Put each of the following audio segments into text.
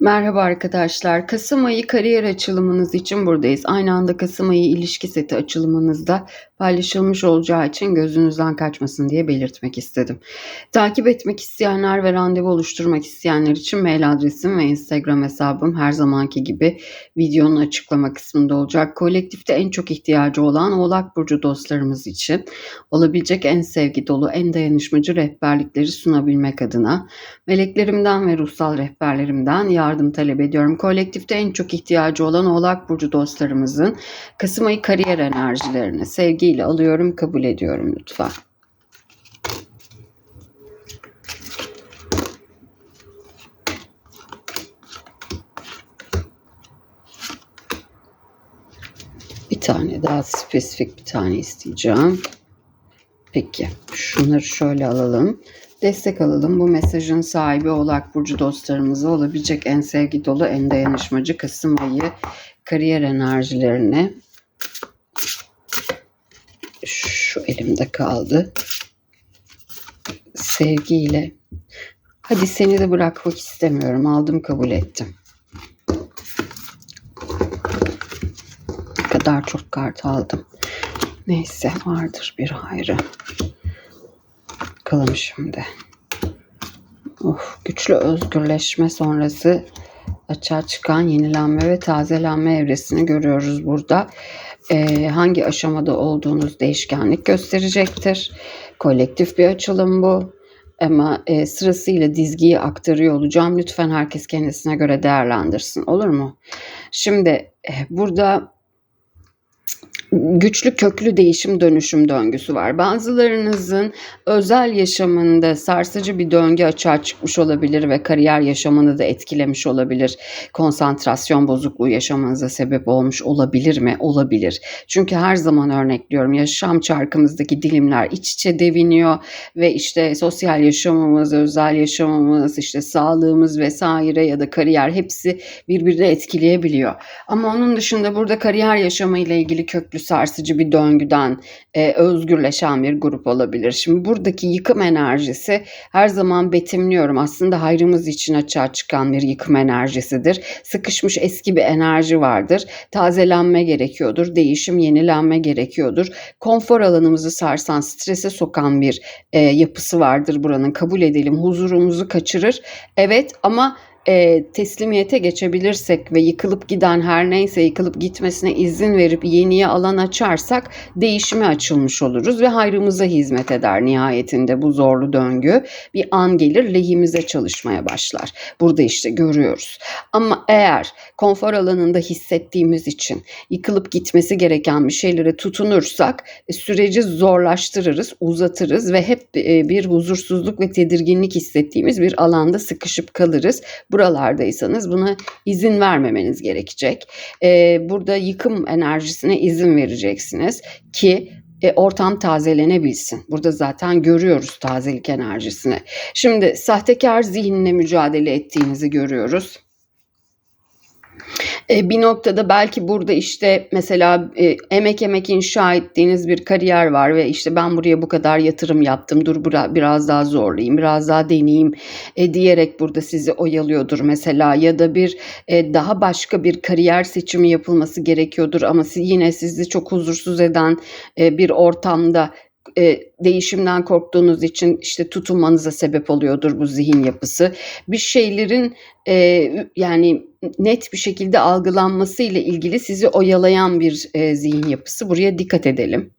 Merhaba arkadaşlar. Kasım ayı kariyer açılımınız için buradayız. Aynı anda Kasım ayı ilişki seti açılımınızda paylaşılmış olacağı için gözünüzden kaçmasın diye belirtmek istedim. Takip etmek isteyenler ve randevu oluşturmak isteyenler için mail adresim ve Instagram hesabım her zamanki gibi videonun açıklama kısmında olacak. Kolektifte en çok ihtiyacı olan Oğlak Burcu dostlarımız için olabilecek en sevgi dolu, en dayanışmacı rehberlikleri sunabilmek adına meleklerimden ve ruhsal rehberlerimden yardım talep ediyorum. Kolektifte en çok ihtiyacı olan Oğlak Burcu dostlarımızın Kasım ayı kariyer enerjilerini sevgiyle alıyorum, kabul ediyorum lütfen. Bir tane daha spesifik bir tane isteyeceğim. Peki şunları şöyle alalım. Destek alalım. Bu mesajın sahibi Oğlak Burcu dostlarımıza olabilecek en sevgi dolu, en dayanışmacı Kasım ayı kariyer enerjilerini şu elimde kaldı. Sevgiyle. Hadi seni de bırakmak istemiyorum. Aldım kabul ettim. Ne kadar çok kart aldım. Neyse vardır bir hayrı. Bakalım şimdi. Of, güçlü özgürleşme sonrası açığa çıkan yenilenme ve tazelenme evresini görüyoruz burada. Ee, hangi aşamada olduğunuz değişkenlik gösterecektir. Kolektif bir açılım bu. Ama e, sırasıyla dizgiyi aktarıyor olacağım. Lütfen herkes kendisine göre değerlendirsin. Olur mu? Şimdi e, burada güçlü köklü değişim dönüşüm döngüsü var. Bazılarınızın özel yaşamında sarsıcı bir döngü açığa çıkmış olabilir ve kariyer yaşamını da etkilemiş olabilir. Konsantrasyon bozukluğu yaşamanıza sebep olmuş olabilir mi? Olabilir. Çünkü her zaman örnekliyorum yaşam çarkımızdaki dilimler iç içe deviniyor ve işte sosyal yaşamımız, özel yaşamımız, işte sağlığımız vesaire ya da kariyer hepsi birbirini etkileyebiliyor. Ama onun dışında burada kariyer yaşamı ile ilgili köklü sarsıcı bir döngüden e, özgürleşen bir grup olabilir. Şimdi buradaki yıkım enerjisi her zaman betimliyorum. Aslında hayrımız için açığa çıkan bir yıkım enerjisidir. Sıkışmış eski bir enerji vardır. Tazelenme gerekiyordur. Değişim, yenilenme gerekiyordur. Konfor alanımızı sarsan, strese sokan bir e, yapısı vardır buranın. Kabul edelim. Huzurumuzu kaçırır. Evet ama e, teslimiyete geçebilirsek ve yıkılıp giden her neyse yıkılıp gitmesine izin verip yeniye alan açarsak değişime açılmış oluruz ve hayrımıza hizmet eder nihayetinde bu zorlu döngü. Bir an gelir lehimize çalışmaya başlar. Burada işte görüyoruz. Ama eğer konfor alanında hissettiğimiz için yıkılıp gitmesi gereken bir şeylere tutunursak e, süreci zorlaştırırız, uzatırız ve hep e, bir huzursuzluk ve tedirginlik hissettiğimiz bir alanda sıkışıp kalırız. Buralardaysanız buna izin vermemeniz gerekecek. Ee, burada yıkım enerjisine izin vereceksiniz ki e, ortam tazelenebilsin. Burada zaten görüyoruz tazelik enerjisini. Şimdi sahtekar zihinle mücadele ettiğinizi görüyoruz. E, bir noktada belki burada işte mesela e, emek emek inşa ettiğiniz bir kariyer var ve işte ben buraya bu kadar yatırım yaptım dur biraz daha zorlayayım biraz daha deneyeyim e, diyerek burada sizi oyalıyordur mesela. Ya da bir daha başka bir kariyer seçimi yapılması gerekiyordur ama yine sizi çok huzursuz eden bir ortamda değişimden korktuğunuz için işte tutunmanıza sebep oluyordur bu zihin yapısı. Bir şeylerin e, yani net bir şekilde algılanması ile ilgili sizi oyalayan bir e, zihin yapısı. Buraya dikkat edelim.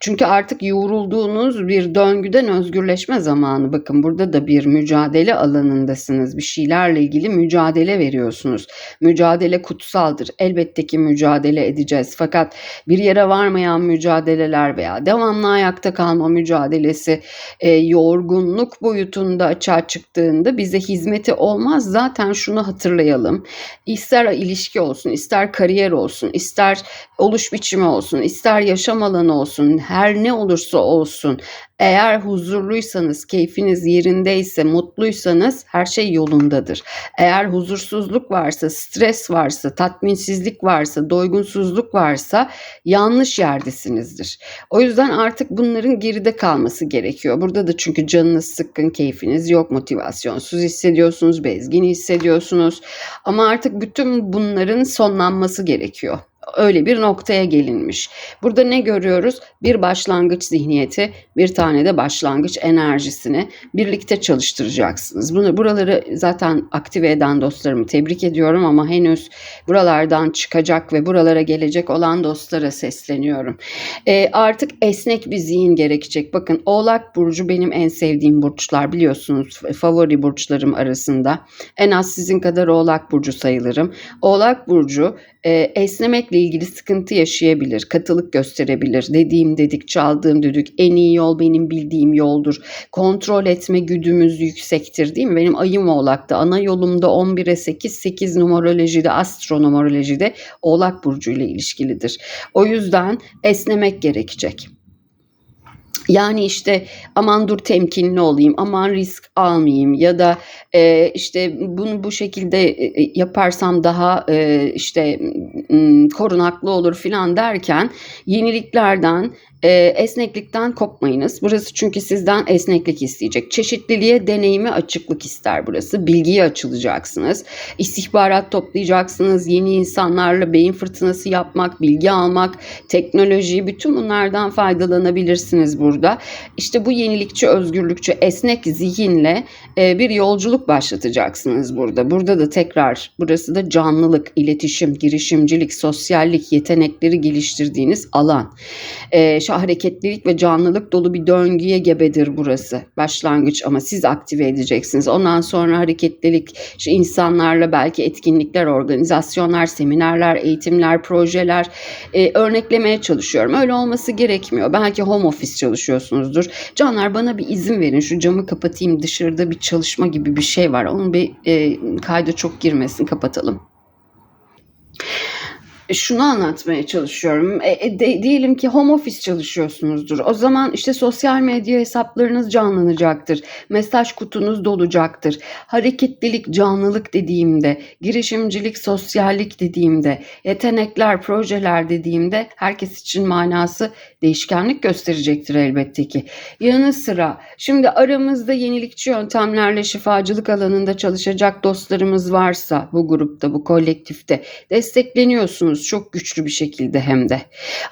Çünkü artık yoğrulduğunuz bir döngüden özgürleşme zamanı. Bakın burada da bir mücadele alanındasınız. Bir şeylerle ilgili mücadele veriyorsunuz. Mücadele kutsaldır. Elbette ki mücadele edeceğiz. Fakat bir yere varmayan mücadeleler veya devamlı ayakta kalma mücadelesi e, yorgunluk boyutunda açığa çıktığında bize hizmeti olmaz. Zaten şunu hatırlayalım. İster ilişki olsun, ister kariyer olsun, ister oluş biçimi olsun, ister yaşam alanı olsun, her ne olursa olsun Eğer huzurluysanız, keyfiniz yerindeyse, mutluysanız her şey yolundadır. Eğer huzursuzluk varsa, stres varsa, tatminsizlik varsa, doygunsuzluk varsa yanlış yerdesinizdir. O yüzden artık bunların geride kalması gerekiyor. Burada da çünkü canınız sıkkın, keyfiniz yok, motivasyonsuz hissediyorsunuz, bezgin hissediyorsunuz. Ama artık bütün bunların sonlanması gerekiyor öyle bir noktaya gelinmiş. Burada ne görüyoruz? Bir başlangıç zihniyeti, bir tane de başlangıç enerjisini birlikte çalıştıracaksınız. Bunu buraları zaten aktive eden dostlarımı tebrik ediyorum ama henüz buralardan çıkacak ve buralara gelecek olan dostlara sesleniyorum. E, artık esnek bir zihin gerekecek. Bakın Oğlak burcu benim en sevdiğim burçlar biliyorsunuz favori burçlarım arasında. En az sizin kadar Oğlak burcu sayılırım. Oğlak burcu e, esnemekle ilgili sıkıntı yaşayabilir, katılık gösterebilir. Dediğim dedik, çaldığım düdük en iyi yol benim bildiğim yoldur. Kontrol etme güdümüz yüksektir değil mi? Benim ayım oğlakta. Ana yolumda 11'e 8, 8 numerolojide, astronomolojide oğlak burcu ile ilişkilidir. O yüzden esnemek gerekecek. Yani işte aman dur temkinli olayım, aman risk almayayım ya da e, işte bunu bu şekilde e, yaparsam daha e, işte korunaklı olur filan derken yeniliklerden e, esneklikten kopmayınız. Burası çünkü sizden esneklik isteyecek. Çeşitliliğe, deneyime açıklık ister burası. Bilgiye açılacaksınız. İstihbarat toplayacaksınız. Yeni insanlarla beyin fırtınası yapmak, bilgi almak, teknoloji bütün bunlardan faydalanabilirsiniz burada. İşte bu yenilikçi, özgürlükçü, esnek zihinle e, bir yolculuk başlatacaksınız burada. Burada da tekrar burası da canlılık, iletişim, girişimcilik, sosyallik, yetenekleri geliştirdiğiniz alan. E, hareketlilik ve canlılık dolu bir döngüye gebedir burası. Başlangıç ama siz aktive edeceksiniz. Ondan sonra hareketlilik, şu insanlarla belki etkinlikler, organizasyonlar, seminerler, eğitimler, projeler e, örneklemeye çalışıyorum. Öyle olması gerekmiyor. Belki home office çalışıyorsunuzdur. Canlar bana bir izin verin şu camı kapatayım dışarıda bir çalışma gibi bir şey var. Onun bir e, kayda çok girmesin kapatalım şunu anlatmaya çalışıyorum. E, e, de, diyelim ki home office çalışıyorsunuzdur. O zaman işte sosyal medya hesaplarınız canlanacaktır. Mesaj kutunuz dolacaktır. Hareketlilik, canlılık dediğimde, girişimcilik, sosyallik dediğimde, yetenekler, projeler dediğimde herkes için manası değişkenlik gösterecektir elbette ki. Yanı sıra şimdi aramızda yenilikçi yöntemlerle şifacılık alanında çalışacak dostlarımız varsa bu grupta, bu kolektifte destekleniyorsunuz çok güçlü bir şekilde hem de.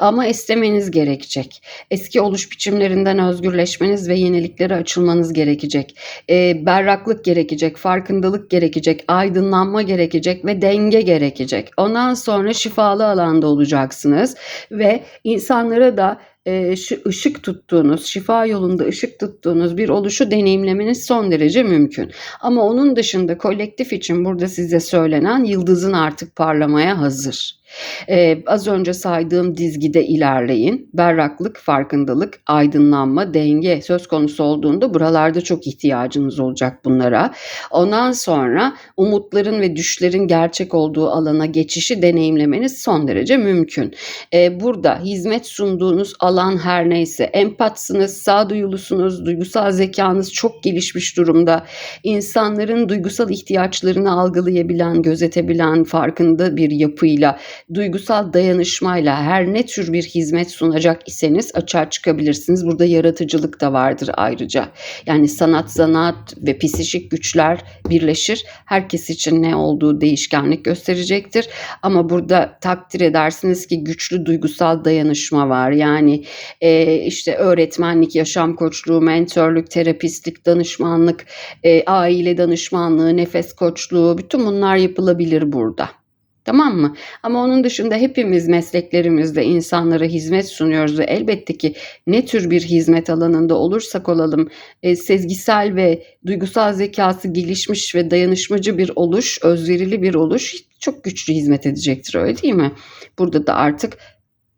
Ama istemeniz gerekecek. Eski oluş biçimlerinden özgürleşmeniz ve yeniliklere açılmanız gerekecek. E, berraklık gerekecek, farkındalık gerekecek, aydınlanma gerekecek ve denge gerekecek. Ondan sonra şifalı alanda olacaksınız ve insanlara da e, şu ışık tuttuğunuz, şifa yolunda ışık tuttuğunuz bir oluşu deneyimlemeniz son derece mümkün. Ama onun dışında kolektif için burada size söylenen yıldızın artık parlamaya hazır. Ee, az önce saydığım dizgide ilerleyin. Berraklık, farkındalık, aydınlanma, denge söz konusu olduğunda buralarda çok ihtiyacınız olacak bunlara. Ondan sonra umutların ve düşlerin gerçek olduğu alana geçişi deneyimlemeniz son derece mümkün. Ee, burada hizmet sunduğunuz alan her neyse empatsınız, sağduyulusunuz, duygusal zekanız çok gelişmiş durumda. İnsanların duygusal ihtiyaçlarını algılayabilen, gözetebilen, farkında bir yapıyla duygusal dayanışmayla her ne tür bir hizmet sunacak iseniz açığa çıkabilirsiniz. Burada yaratıcılık da vardır ayrıca. Yani sanat, zanaat ve psikik güçler birleşir. Herkes için ne olduğu değişkenlik gösterecektir. Ama burada takdir edersiniz ki güçlü duygusal dayanışma var. Yani e, işte öğretmenlik, yaşam koçluğu, mentörlük, terapistlik, danışmanlık, e, aile danışmanlığı, nefes koçluğu bütün bunlar yapılabilir burada. Tamam mı? Ama onun dışında hepimiz mesleklerimizde insanlara hizmet sunuyoruz ve elbette ki ne tür bir hizmet alanında olursak olalım e, sezgisel ve duygusal zekası gelişmiş ve dayanışmacı bir oluş, özverili bir oluş çok güçlü hizmet edecektir öyle değil mi? Burada da artık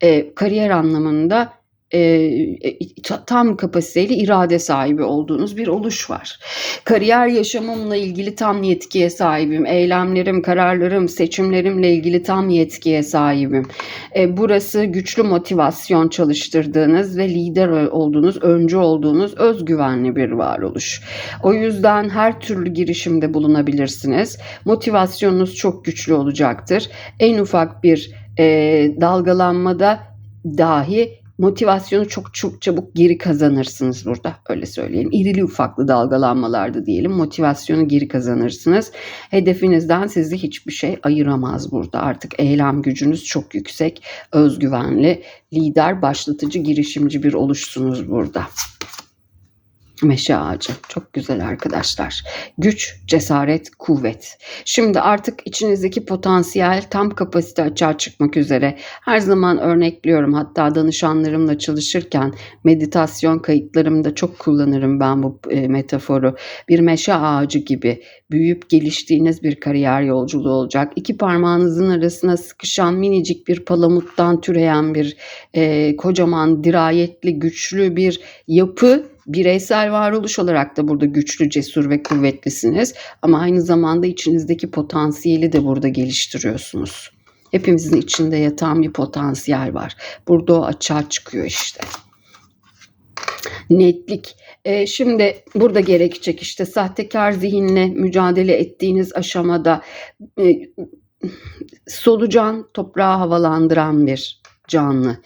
e, kariyer anlamında tam kapasiteli irade sahibi olduğunuz bir oluş var. Kariyer yaşamımla ilgili tam yetkiye sahibim. Eylemlerim, kararlarım, seçimlerimle ilgili tam yetkiye sahibim. E, burası güçlü motivasyon çalıştırdığınız ve lider olduğunuz, öncü olduğunuz özgüvenli bir varoluş. O yüzden her türlü girişimde bulunabilirsiniz. Motivasyonunuz çok güçlü olacaktır. En ufak bir e, dalgalanmada dahi motivasyonu çok çok çabuk geri kazanırsınız burada öyle söyleyeyim. İrili ufaklı dalgalanmalarda diyelim motivasyonu geri kazanırsınız. Hedefinizden sizi hiçbir şey ayıramaz burada. Artık eylem gücünüz çok yüksek, özgüvenli, lider, başlatıcı, girişimci bir oluşsunuz burada. Meşe ağacı. Çok güzel arkadaşlar. Güç, cesaret, kuvvet. Şimdi artık içinizdeki potansiyel tam kapasite açığa çıkmak üzere. Her zaman örnekliyorum. Hatta danışanlarımla çalışırken meditasyon kayıtlarımda çok kullanırım ben bu e, metaforu. Bir meşe ağacı gibi büyüyüp geliştiğiniz bir kariyer yolculuğu olacak. İki parmağınızın arasına sıkışan minicik bir palamuttan türeyen bir e, kocaman dirayetli güçlü bir yapı bireysel varoluş olarak da burada güçlü, cesur ve kuvvetlisiniz. Ama aynı zamanda içinizdeki potansiyeli de burada geliştiriyorsunuz. Hepimizin içinde yatan bir potansiyel var. Burada o açığa çıkıyor işte. Netlik. Ee, şimdi burada gerekecek işte sahtekar zihinle mücadele ettiğiniz aşamada e, solucan toprağı havalandıran bir canlı.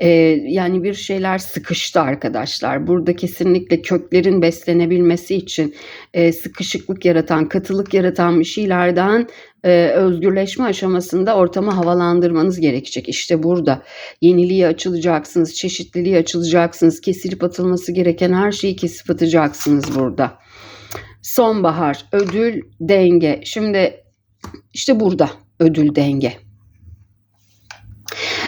Ee, yani bir şeyler sıkıştı arkadaşlar. Burada kesinlikle köklerin beslenebilmesi için e, sıkışıklık yaratan, katılık yaratan bir şeylerden e, özgürleşme aşamasında ortamı havalandırmanız gerekecek. İşte burada yeniliğe açılacaksınız, çeşitliliğe açılacaksınız, kesilip atılması gereken her şeyi kesip atacaksınız burada. Sonbahar, ödül, denge. Şimdi işte burada ödül, denge.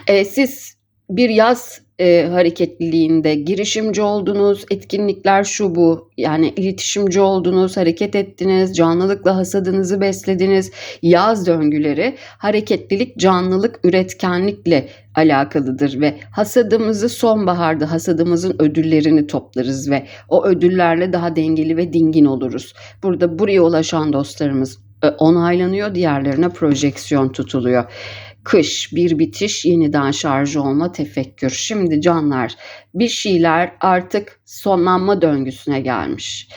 E, siz bir yaz e, hareketliliğinde girişimci oldunuz, etkinlikler şu bu yani iletişimci oldunuz, hareket ettiniz, canlılıkla hasadınızı beslediniz. Yaz döngüleri hareketlilik, canlılık, üretkenlikle alakalıdır ve hasadımızı sonbaharda hasadımızın ödüllerini toplarız ve o ödüllerle daha dengeli ve dingin oluruz. Burada buraya ulaşan dostlarımız e, onaylanıyor, diğerlerine projeksiyon tutuluyor kış, bir bitiş, yeniden şarj olma, tefekkür. Şimdi canlar bir şeyler artık sonlanma döngüsüne gelmiş.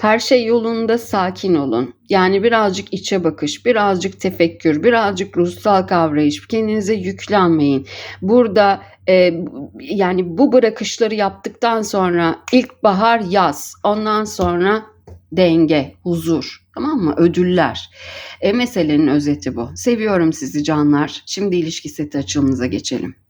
Her şey yolunda sakin olun. Yani birazcık içe bakış, birazcık tefekkür, birazcık ruhsal kavrayış. Kendinize yüklenmeyin. Burada e, yani bu bırakışları yaptıktan sonra ilkbahar yaz, ondan sonra denge, huzur, tamam mı? Ödüller. E, meselenin özeti bu. Seviyorum sizi canlar. Şimdi ilişki seti açılımıza geçelim.